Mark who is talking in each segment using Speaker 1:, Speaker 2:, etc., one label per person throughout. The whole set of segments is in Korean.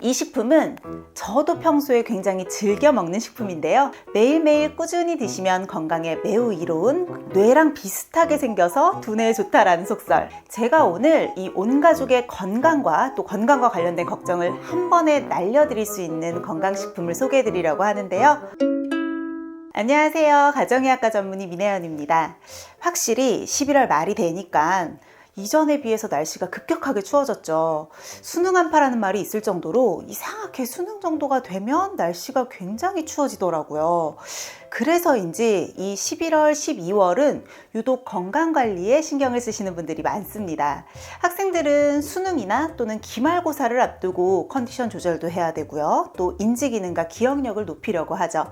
Speaker 1: 이 식품은 저도 평소에 굉장히 즐겨 먹는 식품인데요. 매일매일 꾸준히 드시면 건강에 매우 이로운 뇌랑 비슷하게 생겨서 두뇌에 좋다라는 속설. 제가 오늘 이 온 가족의 건강과 또 건강과 관련된 걱정을 한 번에 날려드릴 수 있는 건강식품을 소개해드리려고 하는데요. 안녕하세요. 가정의학과 전문의 민혜연입니다. 확실히 11월 말이 되니까 이전에 비해서 날씨가 급격하게 추워졌죠. 수능 한파라는 말이 있을 정도로 이상하게 수능 정도가 되면 날씨가 굉장히 추워지더라고요. 그래서인지 이 11월, 12월은 유독 건강 관리에 신경을 쓰시는 분들이 많습니다. 학생들은 수능이나 또는 기말고사를 앞두고 컨디션 조절도 해야 되고요. 또 인지 기능과 기억력을 높이려고 하죠.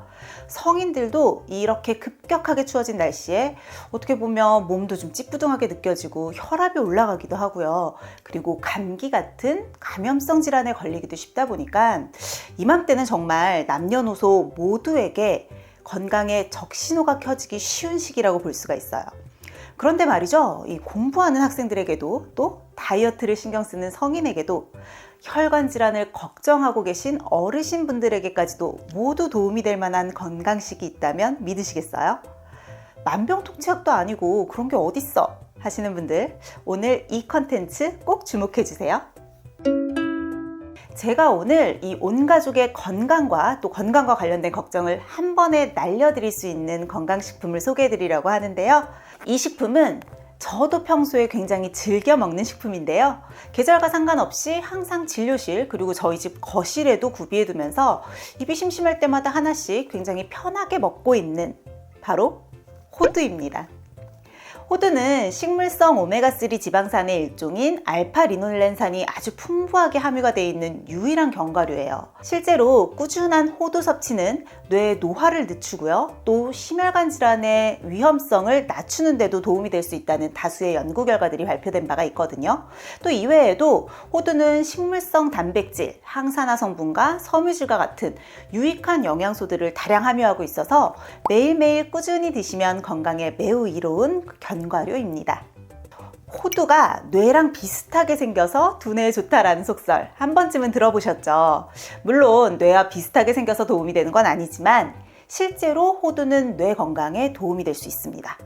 Speaker 1: 성인들도 이렇게 급격하게 추워진 날씨에 어떻게 보면 몸도 좀 찌뿌둥하게 느껴지고 혈압이 올라가기도 하고요. 그리고 감기 같은 감염성 질환에 걸리기도 쉽다 보니까 이맘때는 정말 남녀노소 모두에게 건강에 적신호가 켜지기 쉬운 시기라고 볼 수가 있어요. 그런데 말이죠. 이 공부하는 학생들에게도 또 다이어트를 신경 쓰는 성인에게도 혈관 질환을 걱정하고 계신 어르신 분들에게까지도 모두 도움이 될 만한 건강식이 있다면 믿으시겠어요? 만병통치약도 아니고 그런 게 어딨어 하시는 분들 오늘 이 컨텐츠 꼭 주목해 주세요. 제가 오늘 이 온 가족의 건강과 또 건강과 관련된 걱정을 한 번에 날려드릴 수 있는 건강식품을 소개해 드리려고 하는데요. 이 식품은 저도 평소에 굉장히 즐겨 먹는 식품인데요. 계절과 상관없이 항상 진료실 그리고 저희 집 거실에도 구비해 두면서 입이 심심할 때마다 하나씩 굉장히 편하게 먹고 있는 바로 호두입니다. 호두는 식물성 오메가3 지방산의 일종인 알파리놀렌산이 아주 풍부하게 함유가 되어 있는 유일한 견과류예요. 실제로 꾸준한 호두 섭취는 뇌의 노화를 늦추고요. 또 심혈관 질환의 위험성을 낮추는 데도 도움이 될 수 있다는 다수의 연구 결과들이 발표된 바가 있거든요. 또 이외에도 호두는 식물성 단백질, 항산화 성분과 섬유질과 같은 유익한 영양소들을 다량 함유하고 있어서 매일매일 꾸준히 드시면 건강에 매우 이로운 견 과류입니다. 호두가 뇌랑 비슷하게 생겨서 두뇌에 좋다라는 속설 한 번쯤은 들어보셨죠? 물론 뇌와 비슷하게 생겨서 도움이 되는 건 아니지만 실제로 호두는 뇌 건강에 도움이 될 수 있습니다.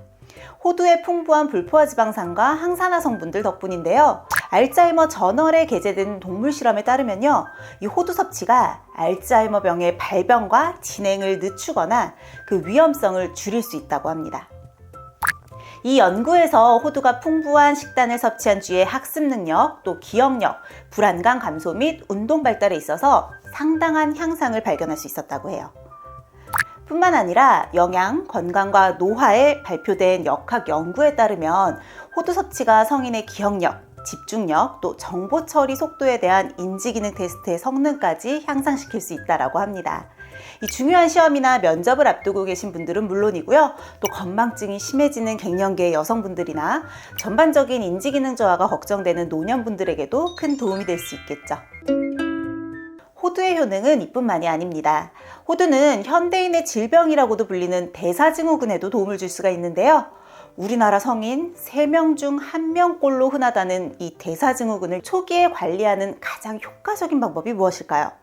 Speaker 1: 호두의 풍부한 불포화 지방산과 항산화 성분들 덕분인데요. 알츠하이머 저널에 게재된 동물 실험에 따르면요. 이 호두 섭취가 알츠하이머 병의 발병과 진행을 늦추거나 그 위험성을 줄일 수 있다고 합니다. 이 연구에서 호두가 풍부한 식단을 섭취한 뒤에 학습 능력, 또 기억력, 불안감 감소 및 운동 발달에 있어서 상당한 향상을 발견할 수 있었다고 해요. 뿐만 아니라 영양, 건강과 노화에 발표된 역학 연구에 따르면 호두 섭취가 성인의 기억력, 집중력, 또 정보 처리 속도에 대한 인지 기능 테스트의 성능까지 향상시킬 수 있다고 합니다. 이 중요한 시험이나 면접을 앞두고 계신 분들은 물론이고요. 또 건망증이 심해지는 갱년기의 여성분들이나 전반적인 인지 기능 저하가 걱정되는 노년분들에게도 큰 도움이 될 수 있겠죠. 호두의 효능은 이뿐만이 아닙니다. 호두는 현대인의 질병이라고도 불리는 대사증후군에도 도움을 줄 수가 있는데요. 우리나라 성인 3명 중 1명꼴로 흔하다는 이 대사증후군을 초기에 관리하는 가장 효과적인 방법이 무엇일까요?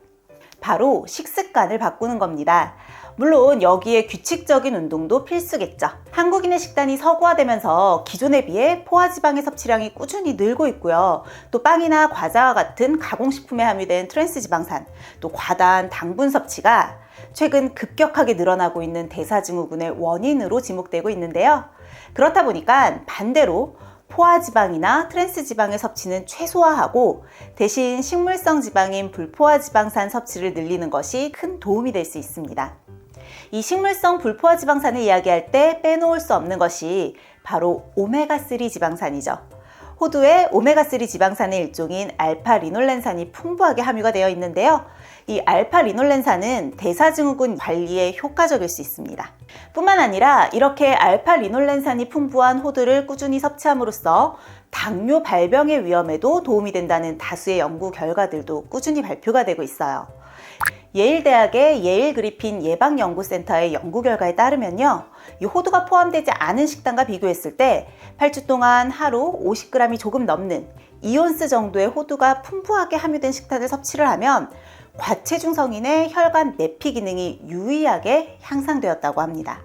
Speaker 1: 바로 식습관을 바꾸는 겁니다. 물론 여기에 규칙적인 운동도 필수겠죠. 한국인의 식단이 서구화되면서 기존에 비해 포화지방의 섭취량이 꾸준히 늘고 있고요. 또 빵이나 과자와 같은 가공식품에 함유된 트랜스지방산, 또 과다한 당분 섭취가 최근 급격하게 늘어나고 있는 대사증후군의 원인으로 지목되고 있는데요. 그렇다 보니까 반대로 포화지방이나 트랜스지방의 섭취는 최소화하고 대신 식물성 지방인 불포화지방산 섭취를 늘리는 것이 큰 도움이 될 수 있습니다. 이 식물성 불포화지방산을 이야기할 때 빼놓을 수 없는 것이 바로 오메가3 지방산이죠. 호두에 오메가3 지방산의 일종인 알파리놀렌산이 풍부하게 함유가 되어 있는데요. 이 알파리놀렌산은 대사증후군 관리에 효과적일 수 있습니다. 뿐만 아니라 이렇게 알파리놀렌산이 풍부한 호두를 꾸준히 섭취함으로써 당뇨 발병의 위험에도 도움이 된다는 다수의 연구 결과들도 꾸준히 발표가 되고 있어요. 예일대학의 예일 그리핀 예방연구센터의 연구 결과에 따르면요. 이 호두가 포함되지 않은 식단과 비교했을 때 8주 동안 하루 50g이 조금 넘는 이온스 정도의 호두가 풍부하게 함유된 식단을 섭취를 하면 과체중 성인의 혈관 내피 기능이 유의하게 향상되었다고 합니다.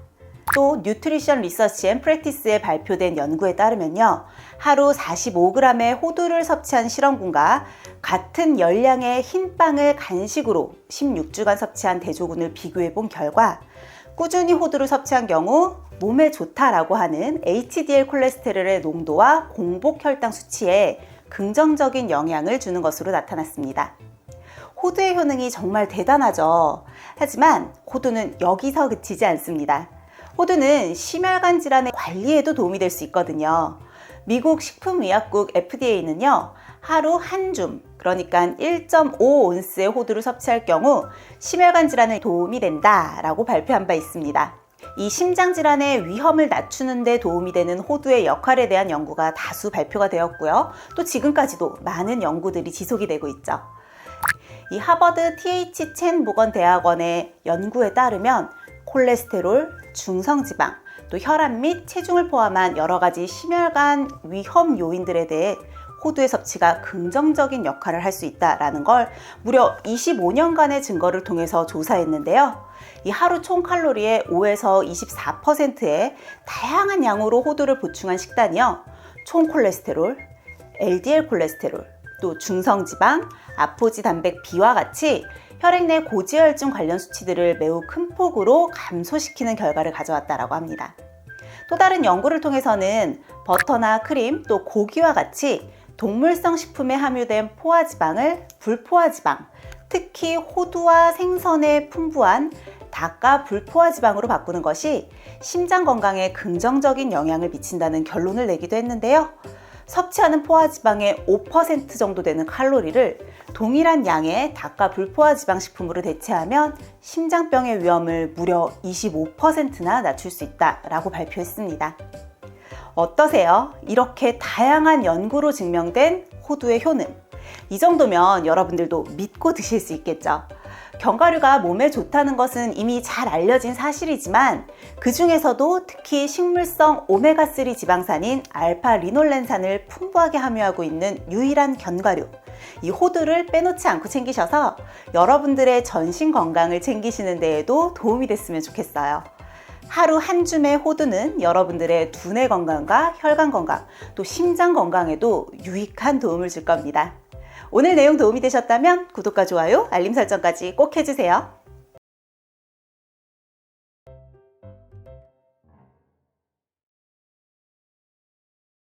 Speaker 1: 또 뉴트리션 리서치 앤 프랙티스에 발표된 연구에 따르면요. 하루 45g의 호두를 섭취한 실험군과 같은 열량의 흰빵을 간식으로 16주간 섭취한 대조군을 비교해 본 결과 꾸준히 호두를 섭취한 경우 몸에 좋다라고 하는 HDL 콜레스테롤의 농도와 공복 혈당 수치에 긍정적인 영향을 주는 것으로 나타났습니다. 호두의 효능이 정말 대단하죠. 하지만 호두는 여기서 그치지 않습니다. 호두는 심혈관 질환의 관리에도 도움이 될 수 있거든요. 미국 식품의약국 FDA는요, 하루 한 줌, 그러니까 1.5온스의 호두를 섭취할 경우 심혈관 질환에 도움이 된다라고 발표한 바 있습니다. 이 심장 질환의 위험을 낮추는 데 도움이 되는 호두의 역할에 대한 연구가 다수 발표가 되었고요. 또 지금까지도 많은 연구들이 지속이 되고 있죠. 이 하버드 TH 첸 보건 대학원의 연구에 따르면 콜레스테롤, 중성지방, 또 혈압 및 체중을 포함한 여러 가지 심혈관 위험 요인들에 대해 호두의 섭취가 긍정적인 역할을 할 수 있다라는 걸 무려 25년간의 증거를 통해서 조사했는데요. 이 하루 총 칼로리의 5에서 24%의 다양한 양으로 호두를 보충한 식단이요. 총 콜레스테롤, LDL 콜레스테롤, 또 중성지방, 아포지 단백 B와 같이 혈액 내 고지혈증 관련 수치들을 매우 큰 폭으로 감소시키는 결과를 가져왔다라고 합니다. 또 다른 연구를 통해서는 버터나 크림 또 고기와 같이 동물성 식품에 함유된 포화지방을 불포화지방, 특히 호두와 생선에 풍부한 닭과 불포화지방으로 바꾸는 것이 심장 건강에 긍정적인 영향을 미친다는 결론을 내기도 했는데요. 섭취하는 포화지방의 5% 정도 되는 칼로리를 동일한 양의 닭과 불포화 지방 식품으로 대체하면 심장병의 위험을 무려 25%나 낮출 수 있다라고 발표했습니다. 어떠세요? 이렇게 다양한 연구로 증명된 호두의 효능. 이 정도면 여러분들도 믿고 드실 수 있겠죠. 견과류가 몸에 좋다는 것은 이미 잘 알려진 사실이지만 그 중에서도 특히 식물성 오메가3 지방산인 알파 리놀렌산을 풍부하게 함유하고 있는 유일한 견과류. 이 호두를 빼놓지 않고 챙기셔서 여러분들의 전신 건강을 챙기시는 데에도 도움이 됐으면 좋겠어요. 하루 한 줌의 호두는 여러분들의 두뇌 건강과 혈관 건강, 또 심장 건강에도 유익한 도움을 줄 겁니다. 오늘 내용 도움이 되셨다면 구독과 좋아요, 알림 설정까지 꼭 해주세요.